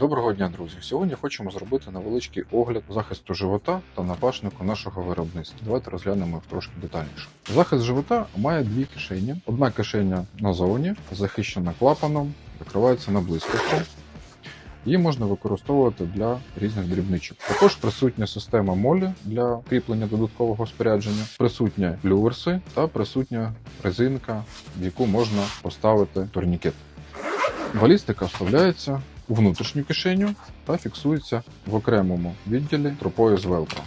Доброго дня, друзі! Сьогодні хочемо зробити невеличкий огляд захисту живота та напашнику нашого виробництва. Давайте розглянемо їх трошки детальніше. Захист живота має дві кишені. Одна кишеня назовні, захищена клапаном, викривається на блискавку. Її можна використовувати для різних дрібничок. Також присутня система молі для кріплення додаткового спорядження, присутня люверси та присутня резинка, в яку можна поставити турнікет. Балістика вставляється внутрішню кишеню та фіксується в окремому відділі трупою з велкро.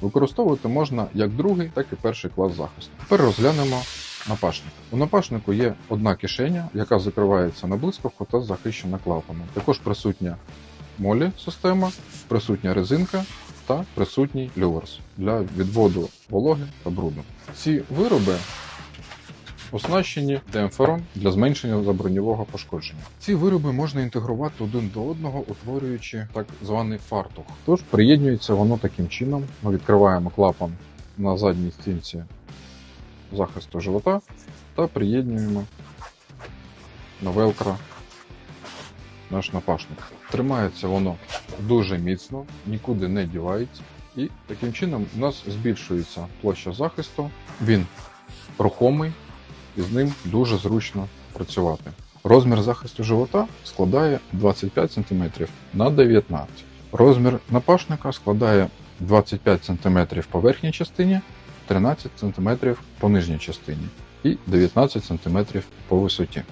Використовувати можна як другий, так і перший клас захисту. Тепер розглянемо напашник. У напашнику є одна кишеня, яка закривається на блискавку та захищена клапаном. Також присутня молі система, присутня резинка та присутній люверс для відводу вологи та бруду. Ці вироби оснащені демпфером для зменшення заброньового пошкодження. Ці вироби можна інтегрувати один до одного, утворюючи так званий фартух. Тож приєднується воно таким чином. Ми відкриваємо клапан на задній стінці захисту живота та приєднуємо на велкро наш напашник. Тримається воно дуже міцно, нікуди не дівається. І таким чином у нас збільшується площа захисту. Він рухомий, і з ним дуже зручно працювати. Розмір захисту живота складає 25 см на 19 Розмір напашника складає 25 см по верхній частині, 13 см по нижній частині і 19 см по висоті.